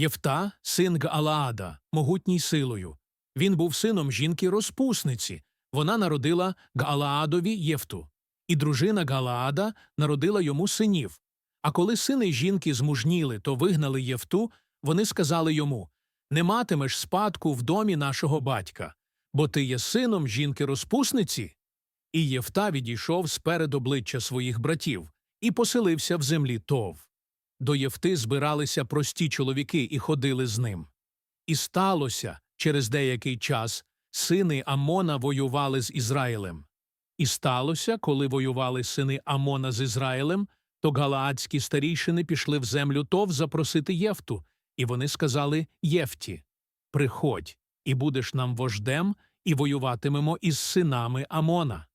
Єфта, син Гаалаада, могутній силою. Він був сином жінки-розпусниці. Вона народила Гаалаадові Єфту. І дружина Галаада народила йому синів. А коли сини жінки змужніли, то вигнали Єфту, вони сказали йому Не матимеш спадку в домі нашого батька, бо ти є сином жінки-розпусниці. І Єфта відійшов сперед обличчя своїх братів і поселився в землі Тов. До Єфти збиралися прості чоловіки і ходили з ним. І сталося, через деякий час, сини Амона воювали з Ізраїлем. І сталося, коли воювали сини Амона з Ізраїлем, то галаадські старійшини пішли в землю Тов запросити Єфту, і вони сказали Єфті Приходь, і будеш нам вождем, і воюватимемо із синами Амона.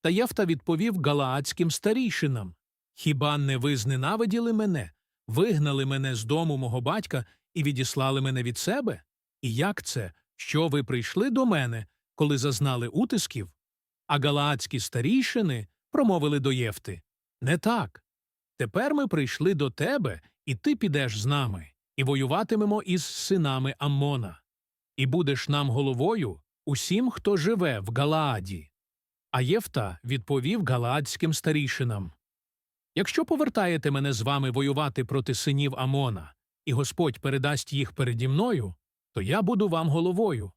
Та Єфта відповів галаадським старійшинам Хіба не ви зненавиділи мене, вигнали мене з дому мого батька і відіслали мене від себе? І як це, що ви прийшли до мене, коли зазнали утисків? А галаадські старійшини промовили до Єфти Не так. Тепер ми прийшли до тебе, і ти підеш з нами, і воюватимемо із синами Аммона. І будеш нам головою усім, хто живе в Галааді. А Єфта відповів галаадським старійшинам Якщо повертаєте мене з вами воювати проти синів Амона, і Господь передасть їх переді мною, то я буду вам головою.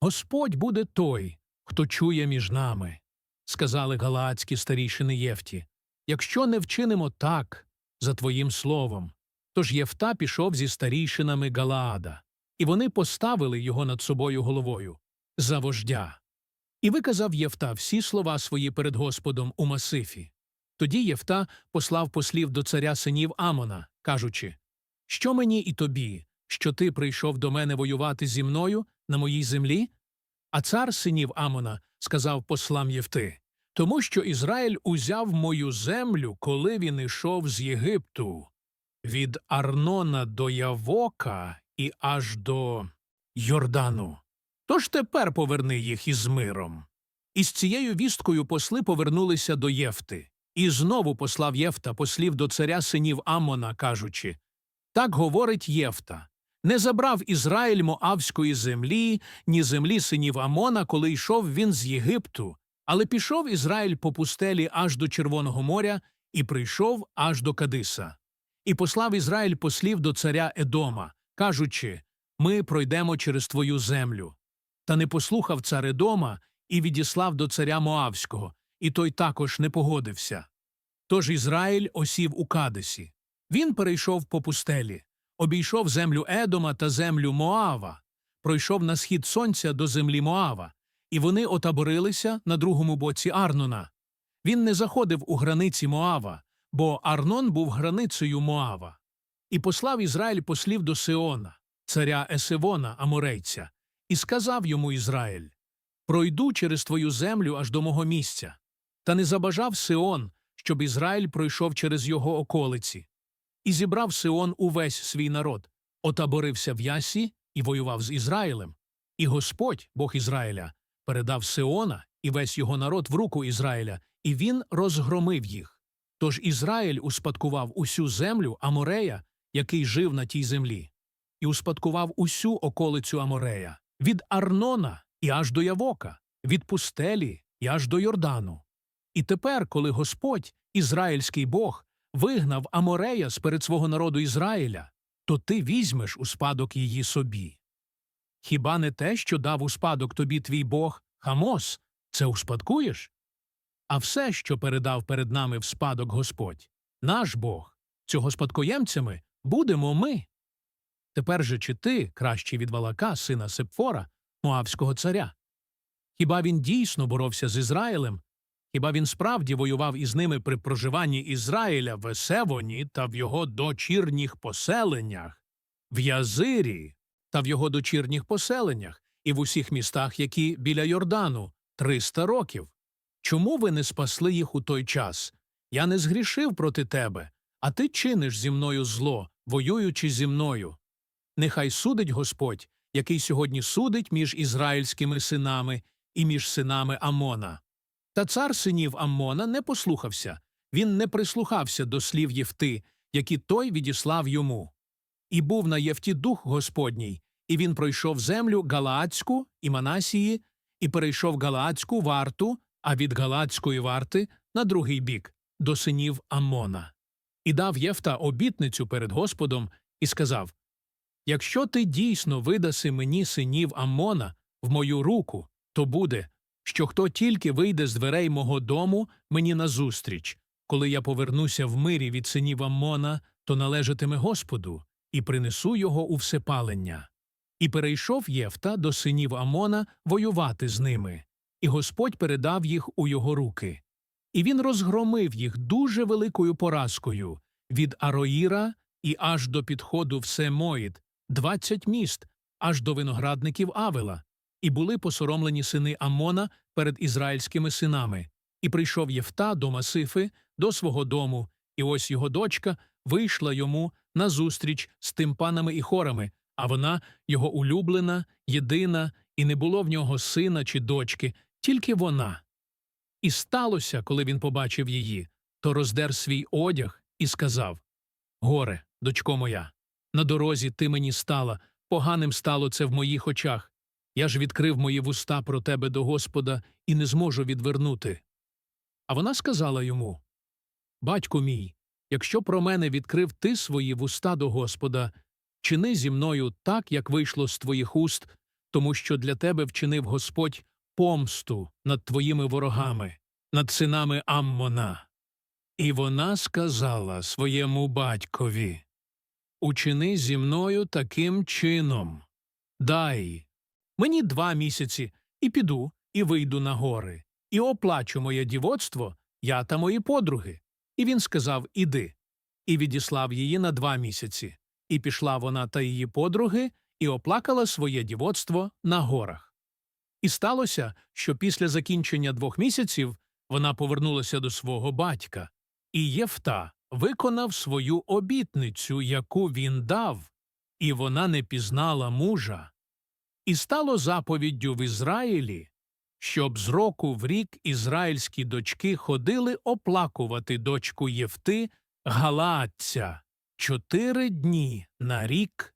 Господь буде той, хто чує між нами, сказали галаадські старійшини Єфті. Якщо не вчинимо так, за твоїм словом. Тож Єфта пішов зі старійшинами Галаада, і вони поставили його над собою головою за вождя. І виказав Єфта всі слова свої перед Господом у Масифі. Тоді Єфта послав послів до царя синів Амона, кажучи Що мені і тобі, що ти прийшов до мене воювати зі мною на моїй землі? А цар синів Амона сказав послам Єфти Тому що Ізраїль узяв мою землю, коли він ішов з Єгипту, від Арнона до Явока і аж до Йордану. Тож тепер поверни їх із миром. І з цією вісткою посли повернулися до Єфти. І знову послав Єфта послів до царя синів Аммона, кажучи Так говорить Єфта не забрав Ізраїль Моавської землі, ні землі синів Амона, коли йшов він з Єгипту, але пішов Ізраїль по пустелі аж до Червоного моря і прийшов аж до Кадиса. І послав Ізраїль послів до царя Едома, кажучи Ми пройдемо через твою землю. Та не послухав цар Едома і відіслав до царя Моавського, і той також не погодився. Тож Ізраїль осів у Кадесі. Він перейшов по пустелі, обійшов землю Едома та землю Моава, пройшов на схід сонця до землі Моава, і вони отаборилися на другому боці Арнона. Він не заходив у границі Моава, бо Арнон був границею Моава. І послав Ізраїль послів до Сеона, царя Есевона, аморейця, і сказав йому Ізраїль Пройду через твою землю аж до мого місця. Та не забажав Сеон, щоб Ізраїль пройшов через його околиці. І зібрав Сеон увесь свій народ, отаборився в Ясі і воював з Ізраїлем. І Господь, Бог Ізраїля, передав Сеона і весь його народ в руку Ізраїля, і він розгромив їх. Тож Ізраїль успадкував усю землю Аморея, який жив на тій землі, і успадкував усю околицю Аморея від Арнона і аж до Явока, від пустелі і аж до Йордану. І тепер, коли Господь, ізраїльський Бог, вигнав Аморея з перед свого народу Ізраїля, то ти візьмеш у спадок її собі. Хіба не те, що дав у спадок тобі твій Бог, Хамос, це успадкуєш? А все, що передав перед нами в спадок Господь, наш Бог, цього спадкоємцями будемо ми. Тепер же чи ти, кращий від Валака, сина Сепфора, Моавського царя? Хіба він дійсно боровся з Ізраїлем? Хіба він справді воював із ними при проживанні Ізраїля в Есевоні та в його дочірніх поселеннях, в Язирі та в його дочірніх поселеннях і в усіх містах, які біля Йордану, триста років? Чому ви не спасли їх у той час? Я не згрішив проти тебе, а ти чиниш зі мною зло, воюючи зі мною. Нехай судить Господь, який сьогодні судить між ізраїльськими синами і між синами Амона. Та цар синів Аммона не послухався, він не прислухався до слів Єфти, які той відіслав йому. І був на Єфті дух Господній, і він пройшов землю Галаадську і Манасії, і перейшов Галаадську варту, а від Галаадської варти на другий бік, до синів Аммона. І дав Єфта обітницю перед Господом і сказав Якщо ти дійсно видаси мені синів Аммона в мою руку, то буде, що хто тільки вийде з дверей мого дому мені назустріч, коли я повернуся в мирі від синів Аммона, то належатиме Господу, і принесу його у всепалення. І перейшов Єфта до синів Амона воювати з ними, і Господь передав їх у його руки. І він розгромив їх дуже великою поразкою від Ароїра і аж до підходу в двадцять міст, аж до виноградників Авела, і були посоромлені сини Амона перед ізраїльськими синами. І прийшов Єфта до Масифи, до свого дому, і ось його дочка вийшла йому назустріч з тимпанами і хорами, а вона його улюблена, єдина, і не було в нього сина чи дочки, тільки вона. І сталося, коли він побачив її, то роздер свій одяг і сказав Горе, дочко моя, на дорозі ти мені стала, поганим стало це в моїх очах. Я ж відкрив мої вуста про тебе до Господа і не зможу відвернути. А вона сказала йому Батько мій, якщо про мене відкрив ти свої вуста до Господа, чини зі мною так, як вийшло з твоїх уст, тому що для тебе вчинив Господь помсту над твоїми ворогами, над синами Аммона. І вона сказала своєму батькові Учини зі мною таким чином. Дай мені два місяці, і піду, і вийду на гори, і оплачу моє дівоцтво, я та мої подруги. І він сказав Іди. І відіслав її на два місяці. І пішла вона та її подруги, і оплакала своє дівоцтво на горах. І сталося, що після закінчення двох місяців вона повернулася до свого батька, і Єфта виконав свою обітницю, яку він дав, і вона не пізнала мужа. І стало заповіддю в Ізраїлі, щоб з року в рік ізраїльські дочки ходили оплакувати дочку Єфти Галаатця чотири дні на рік